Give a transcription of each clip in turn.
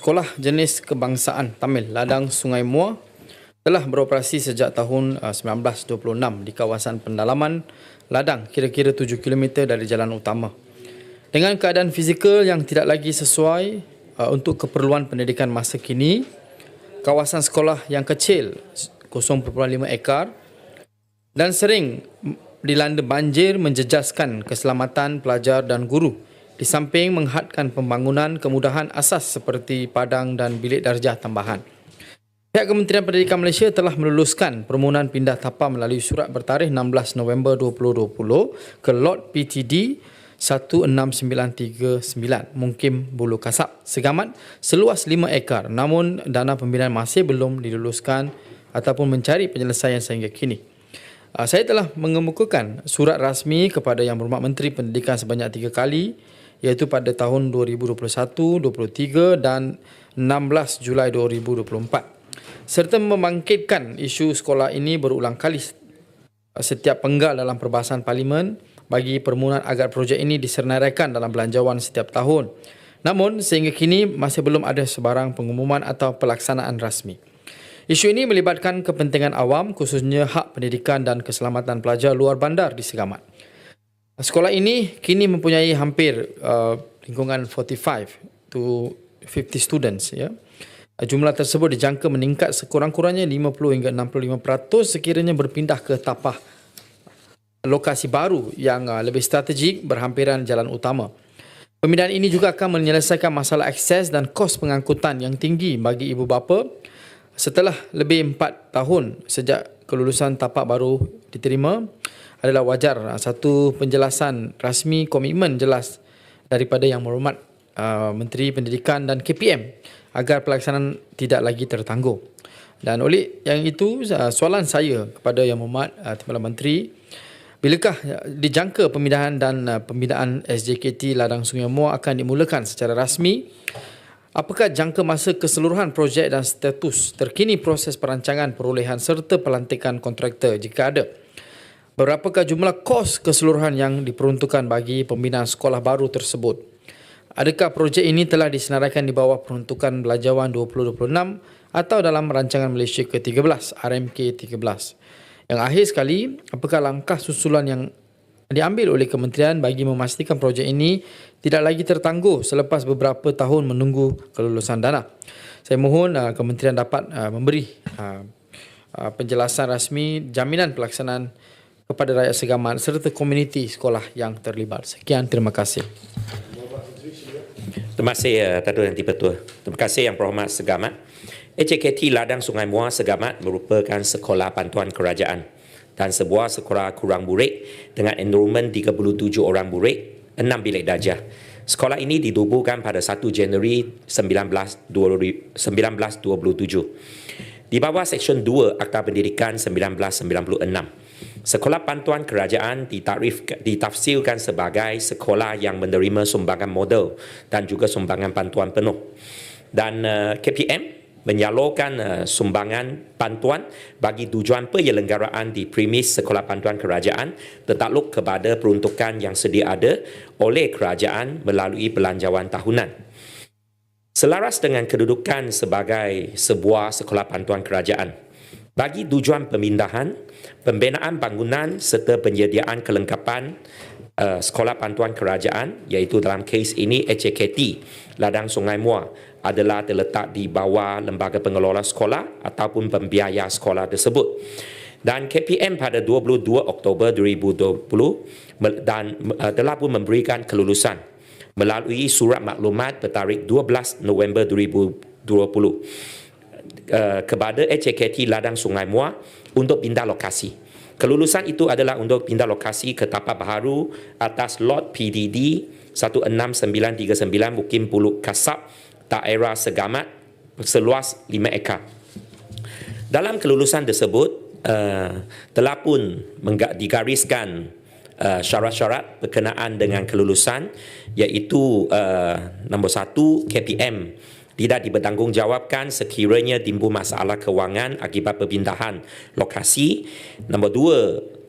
Sekolah Jenis Kebangsaan Tamil Ladang Sungai Muar telah beroperasi sejak tahun uh, 1926 di kawasan pendalaman Ladang kira-kira 7 km dari jalan utama. Dengan keadaan fizikal yang tidak lagi sesuai uh, untuk keperluan pendidikan masa kini, kawasan sekolah yang kecil 0.5 ekar dan sering dilanda banjir menjejaskan keselamatan pelajar dan guru di samping menghadkan pembangunan kemudahan asas seperti padang dan bilik darjah tambahan. Pihak Kementerian Pendidikan Malaysia telah meluluskan permohonan pindah tapak melalui surat bertarikh 16 November 2020 ke Lot PTD 16939 Mungkin Bulu Kasab Segamat seluas 5 ekar namun dana pembinaan masih belum diluluskan ataupun mencari penyelesaian sehingga kini. Ah, saya telah mengemukakan surat rasmi kepada Yang Berhormat Menteri Pendidikan sebanyak tiga kali iaitu pada tahun 2021, 2023 dan 16 Julai 2024 serta membangkitkan isu sekolah ini berulang kali setiap penggal dalam perbahasan parlimen bagi permohonan agar projek ini disenaraikan dalam belanjawan setiap tahun. Namun sehingga kini masih belum ada sebarang pengumuman atau pelaksanaan rasmi. Isu ini melibatkan kepentingan awam khususnya hak pendidikan dan keselamatan pelajar luar bandar di Segamat. Sekolah ini kini mempunyai hampir uh, lingkungan 45 to 50 students ya. Jumlah tersebut dijangka meningkat sekurang-kurangnya 50 hingga 65% sekiranya berpindah ke tapah lokasi baru yang uh, lebih strategik berhampiran jalan utama. Pemindahan ini juga akan menyelesaikan masalah akses dan kos pengangkutan yang tinggi bagi ibu bapa setelah lebih 4 tahun sejak kelulusan tapak baru diterima adalah wajar uh, satu penjelasan rasmi komitmen jelas daripada yang berhormat uh, Menteri Pendidikan dan KPM agar pelaksanaan tidak lagi tertangguh. Dan oleh yang itu uh, soalan saya kepada yang berhormat uh, Timbalan Menteri bilakah uh, dijangka pemindahan dan uh, pembinaan SJKT Ladang Sungai Muar akan dimulakan secara rasmi Apakah jangka masa keseluruhan projek dan status terkini proses perancangan perolehan serta pelantikan kontraktor jika ada? Berapakah jumlah kos keseluruhan yang diperuntukkan bagi pembinaan sekolah baru tersebut? Adakah projek ini telah disenaraikan di bawah peruntukan belanjawan 2026 atau dalam rancangan Malaysia ke-13, RMK 13? Yang akhir sekali, apakah langkah susulan yang diambil oleh kementerian bagi memastikan projek ini tidak lagi tertangguh selepas beberapa tahun menunggu kelulusan dana? Saya mohon uh, kementerian dapat uh, memberi uh, uh, penjelasan rasmi jaminan pelaksanaan kepada rakyat segaman serta komuniti sekolah yang terlibat. Sekian, terima kasih. Terima kasih uh, Tadul Yang Dipertua. Terima kasih Yang Berhormat Segamat. HKT Ladang Sungai Muar Segamat merupakan sekolah bantuan kerajaan dan sebuah sekolah kurang burik dengan enrollment 37 orang burik, 6 bilik darjah. Sekolah ini didubuhkan pada 1 Januari 1927 di bawah Seksyen 2 Akta Pendidikan 1996. Sekolah Bantuan Kerajaan ditarif, ditafsirkan sebagai sekolah yang menerima sumbangan modal dan juga sumbangan bantuan penuh. Dan uh, KPM menyalurkan uh, sumbangan bantuan bagi tujuan penyelenggaraan di premis Sekolah Bantuan Kerajaan tertakluk kepada peruntukan yang sedia ada oleh kerajaan melalui belanjawan tahunan. Selaras dengan kedudukan sebagai sebuah sekolah bantuan kerajaan, bagi tujuan pemindahan, pembinaan bangunan serta penyediaan kelengkapan uh, sekolah bantuan kerajaan iaitu dalam kes ini HKT Ladang Sungai Muar adalah terletak di bawah lembaga pengelola sekolah ataupun pembiaya sekolah tersebut. Dan KPM pada 22 Oktober 2020 dan uh, telah pun memberikan kelulusan melalui surat maklumat bertarikh 12 November 2020 uh, kepada HKT Ladang Sungai Muar untuk pindah lokasi. Kelulusan itu adalah untuk pindah lokasi ke tapak baharu atas lot PDD 16939 Mukim Pulut Kasab, daerah Segamat seluas 5 ekar. Dalam kelulusan tersebut, uh, telah pun digariskan uh, syarat-syarat berkenaan dengan kelulusan iaitu uh, nombor satu KPM tidak dibertanggungjawabkan sekiranya timbul masalah kewangan akibat perpindahan lokasi. Nombor dua,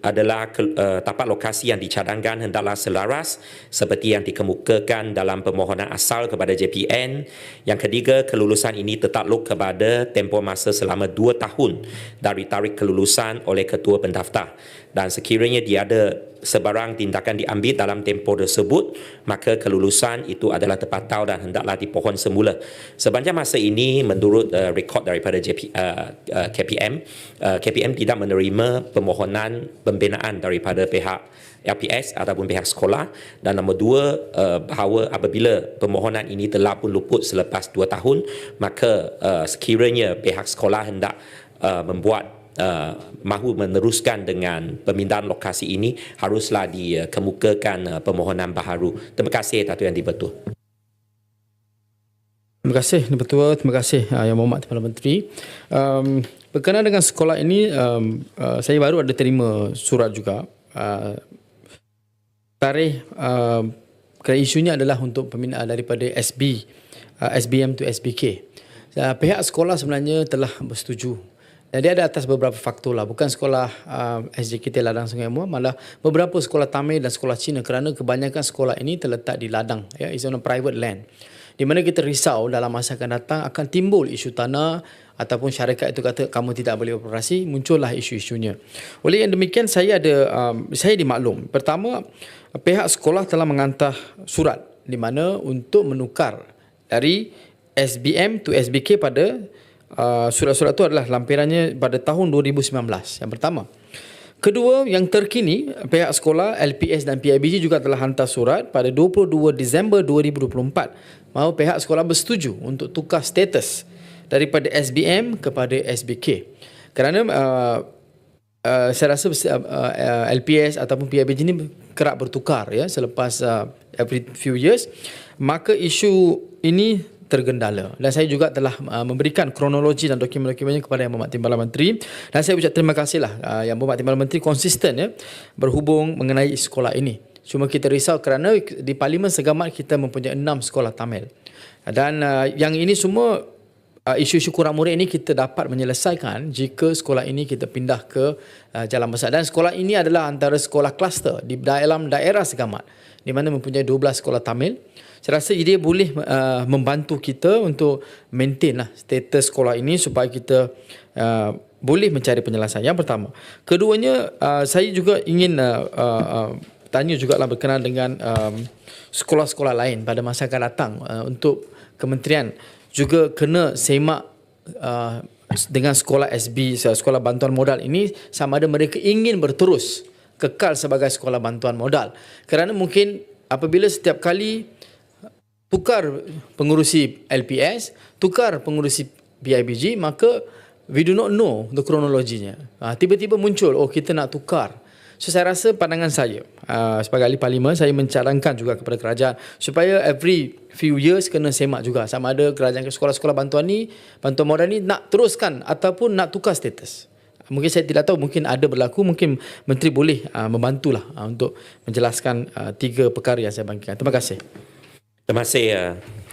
adalah ke, uh, tapak lokasi yang dicadangkan hendaklah selaras seperti yang dikemukakan dalam permohonan asal kepada JPN. Yang ketiga, kelulusan ini tertakluk kepada tempoh masa selama dua tahun dari tarikh kelulusan oleh ketua pendaftar. Dan sekiranya dia ada sebarang tindakan diambil dalam tempoh tersebut, maka kelulusan itu adalah terpatau dan hendaklah dipohon semula. Sepanjang masa ini, menurut uh, rekod daripada JP, uh, uh, KPM, uh, KPM tidak menerima permohonan pembinaan daripada pihak LPS ataupun pihak sekolah dan nombor dua uh, bahawa apabila permohonan ini telah pun luput selepas dua tahun maka uh, sekiranya pihak sekolah hendak uh, membuat uh, mahu meneruskan dengan pemindahan lokasi ini haruslah dikemukakan uh, permohonan baharu. Terima kasih Datuk Yang Dibetul. Terima kasih Yang Betul. Terima kasih uh, Yang Mohd Perdana Menteri. Um, berkenaan dengan sekolah ini, um, uh, saya baru ada terima surat juga. Uh, tarikh uh, isunya adalah untuk pembinaan daripada SB, uh, SBM to SBK. Uh, pihak sekolah sebenarnya telah bersetuju dan dia ada atas beberapa faktor lah. Bukan sekolah uh, SJKT Ladang Sungai Muar, malah beberapa sekolah Tamil dan sekolah Cina kerana kebanyakan sekolah ini terletak di ladang. Ya, it's on a private land. Di mana kita risau dalam masa akan datang akan timbul isu tanah ataupun syarikat itu kata kamu tidak boleh operasi, muncullah isu-isunya. Oleh yang demikian, saya ada um, saya dimaklum. Pertama, pihak sekolah telah mengantar surat di mana untuk menukar dari SBM to SBK pada Uh, surat-surat itu adalah lampirannya pada tahun 2019 yang pertama. Kedua, yang terkini, pihak sekolah LPS dan PIBG juga telah hantar surat pada 22 Disember 2024 mahu pihak sekolah bersetuju untuk tukar status daripada SBM kepada SBK. Kerana uh, uh, saya rasa uh, uh, LPS ataupun PIBG ini kerap bertukar ya selepas uh, every few years, maka isu ini tergendala. Dan saya juga telah uh, memberikan kronologi dan dokumen-dokumennya kepada Yang Berhormat Timbalan Menteri. Dan saya ucap terima kasihlah uh, Yang Berhormat Timbalan Menteri konsisten ya berhubung mengenai sekolah ini. Cuma kita risau kerana di Parlimen Segamat kita mempunyai enam sekolah Tamil. Dan uh, yang ini semua uh, isu-isu kurang murid ini kita dapat menyelesaikan jika sekolah ini kita pindah ke uh, Jalan Besar dan sekolah ini adalah antara sekolah kluster di dalam daerah Segamat di mana mempunyai 12 sekolah Tamil saya rasa dia boleh uh, membantu kita untuk maintain lah status sekolah ini supaya kita uh, boleh mencari penyelesaian. Yang pertama. Keduanya, uh, saya juga ingin uh, uh, uh, tanya juga lah berkenaan dengan um, sekolah-sekolah lain pada masa akan datang uh, untuk kementerian juga kena semak uh, dengan sekolah SB, sekolah bantuan modal ini sama ada mereka ingin berterus kekal sebagai sekolah bantuan modal. Kerana mungkin apabila setiap kali tukar pengurusi LPS, tukar pengurusi BIBG, maka we do not know the chronology-nya. Ha, tiba-tiba muncul, oh kita nak tukar. So saya rasa pandangan saya uh, sebagai ahli parlimen saya mencadangkan juga kepada kerajaan supaya every few years kena semak juga sama ada kerajaan ke sekolah-sekolah bantuan ni, bantuan modal ni nak teruskan ataupun nak tukar status. Mungkin saya tidak tahu mungkin ada berlaku mungkin menteri boleh uh, membantulah uh, untuk menjelaskan uh, tiga perkara yang saya bangkitkan. Terima kasih. Terima kasih, uh,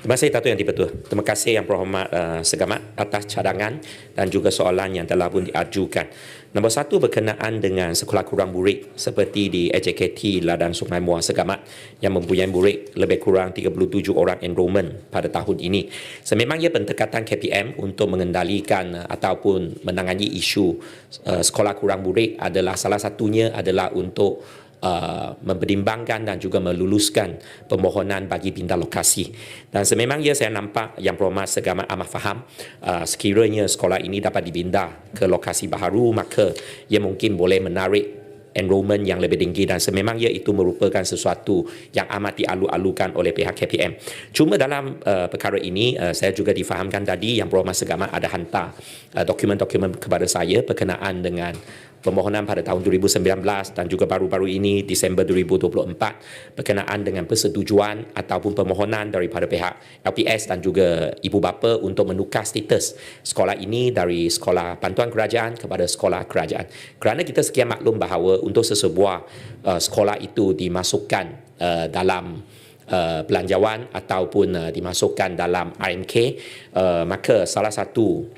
terima kasih Datuk Yang Dipertua. Terima kasih Yang Berhormat uh, Segamat atas cadangan dan juga soalan yang telah pun diajukan. Nombor satu berkenaan dengan sekolah kurang murid seperti di AJKT Ladang Sungai Muar Segamat yang mempunyai murid lebih kurang 37 orang enrollment pada tahun ini. Sememangnya pendekatan KPM untuk mengendalikan ataupun menangani isu uh, sekolah kurang murid adalah salah satunya adalah untuk uh, mempertimbangkan dan juga meluluskan permohonan bagi pindah lokasi. Dan sememangnya saya nampak yang Berhormat Segamat amat faham uh, sekiranya sekolah ini dapat dipindah ke lokasi baharu maka ia mungkin boleh menarik enrollment yang lebih tinggi dan sememangnya itu merupakan sesuatu yang amat dialu-alukan oleh pihak KPM. Cuma dalam uh, perkara ini uh, saya juga difahamkan tadi yang Berhormat Segamat ada hantar uh, dokumen-dokumen kepada saya berkenaan dengan permohonan pada tahun 2019 dan juga baru-baru ini Disember 2024 berkenaan dengan persetujuan ataupun permohonan daripada pihak LPS dan juga ibu bapa untuk menukar status sekolah ini dari sekolah bantuan kerajaan kepada sekolah kerajaan. Kerana kita sekian maklum bahawa untuk sesebuah uh, sekolah itu dimasukkan uh, dalam uh, belanjawan ataupun uh, dimasukkan dalam RMK uh, maka salah satu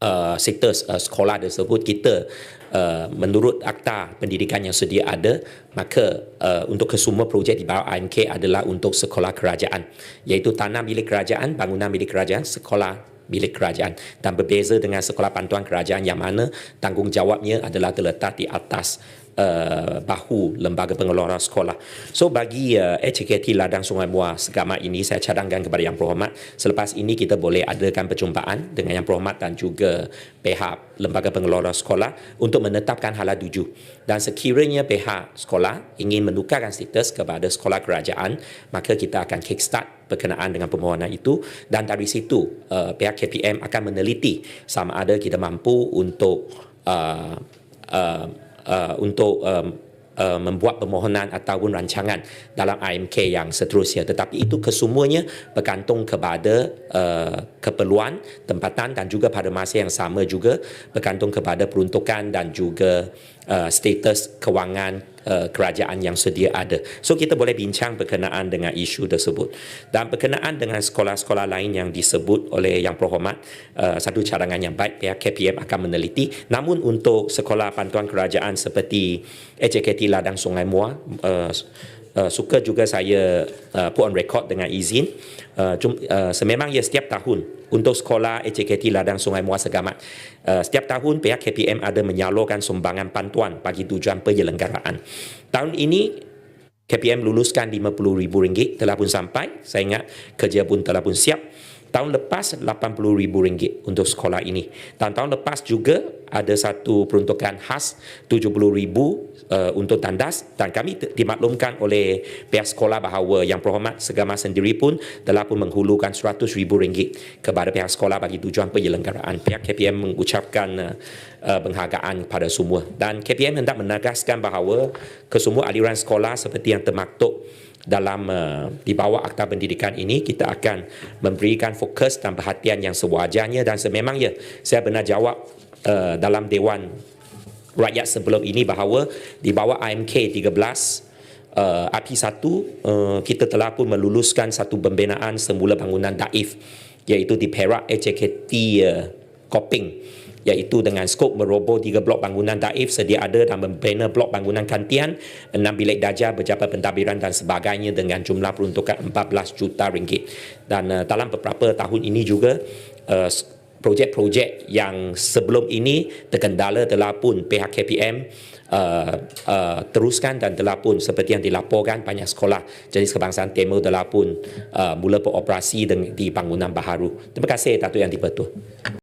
uh, sektor uh, sekolah tersebut kita uh, menurut akta pendidikan yang sedia ada maka uh, untuk kesemua projek di bawah IMK adalah untuk sekolah kerajaan. Iaitu tanah milik kerajaan bangunan milik kerajaan sekolah milik kerajaan. Dan berbeza dengan sekolah pantuan kerajaan yang mana tanggungjawabnya adalah terletak di atas uh, bahu lembaga pengelola sekolah. So bagi uh, HKT Ladang Sungai Muar Segamat ini saya cadangkan kepada Yang Berhormat selepas ini kita boleh adakan perjumpaan dengan Yang Berhormat dan juga pihak lembaga pengelola sekolah untuk menetapkan hala tuju. Dan sekiranya pihak sekolah ingin menukarkan status kepada sekolah kerajaan maka kita akan kickstart berkenaan dengan permohonan itu dan dari situ uh, pihak KPM akan meneliti sama ada kita mampu untuk uh, uh, uh, untuk um, uh, membuat permohonan ataupun rancangan dalam IMK yang seterusnya. Tetapi itu kesemuanya bergantung kepada uh, keperluan tempatan dan juga pada masa yang sama juga bergantung kepada peruntukan dan juga uh, status kewangan uh, kerajaan yang sedia ada. So kita boleh bincang berkenaan dengan isu tersebut. Dan berkenaan dengan sekolah-sekolah lain yang disebut oleh Yang Berhormat, uh, satu cadangan yang baik pihak KPM akan meneliti. Namun untuk sekolah pantuan kerajaan seperti HKT Ladang Sungai Muar, uh, Uh, suka juga saya uh, put on record dengan izin. Uh, uh, sememangnya setiap tahun untuk sekolah HKT Ladang Sungai Muar Segamat. Uh, setiap tahun pihak KPM ada menyalurkan sumbangan pantuan bagi tujuan penyelenggaraan. Tahun ini KPM luluskan RM50,000 telah pun sampai. Saya ingat kerja pun telah pun siap Tahun lepas RM80,000 untuk sekolah ini. Dan tahun lepas juga ada satu peruntukan khas RM70,000 uh, untuk tandas dan kami dimaklumkan oleh pihak sekolah bahawa yang berhormat segama sendiri pun telah pun menghulukan RM100,000 kepada pihak sekolah bagi tujuan penyelenggaraan. Pihak KPM mengucapkan uh, uh, penghargaan kepada semua. Dan KPM hendak menegaskan bahawa kesemua aliran sekolah seperti yang termaktub dalam uh, di bawah akta pendidikan ini kita akan memberikan fokus dan perhatian yang sewajarnya dan sememangnya saya pernah jawab uh, dalam Dewan Rakyat sebelum ini bahawa di bawah IMK 13 uh, API 1 uh, kita telah pun meluluskan satu pembinaan semula bangunan daif iaitu di Perak HKT uh, Koping iaitu dengan skop meroboh tiga blok bangunan daif sedia ada dan membina blok bangunan kantian, enam bilik darjah, berjabat pentadbiran dan sebagainya dengan jumlah peruntukan 14 juta ringgit. Dan uh, dalam beberapa tahun ini juga uh, projek-projek yang sebelum ini terkendala telah pun pihak KPM uh, uh, teruskan dan telah pun seperti yang dilaporkan banyak sekolah jenis kebangsaan Timur telah pun uh, mula beroperasi di bangunan baharu. Terima kasih Datuk Yang Dipertua.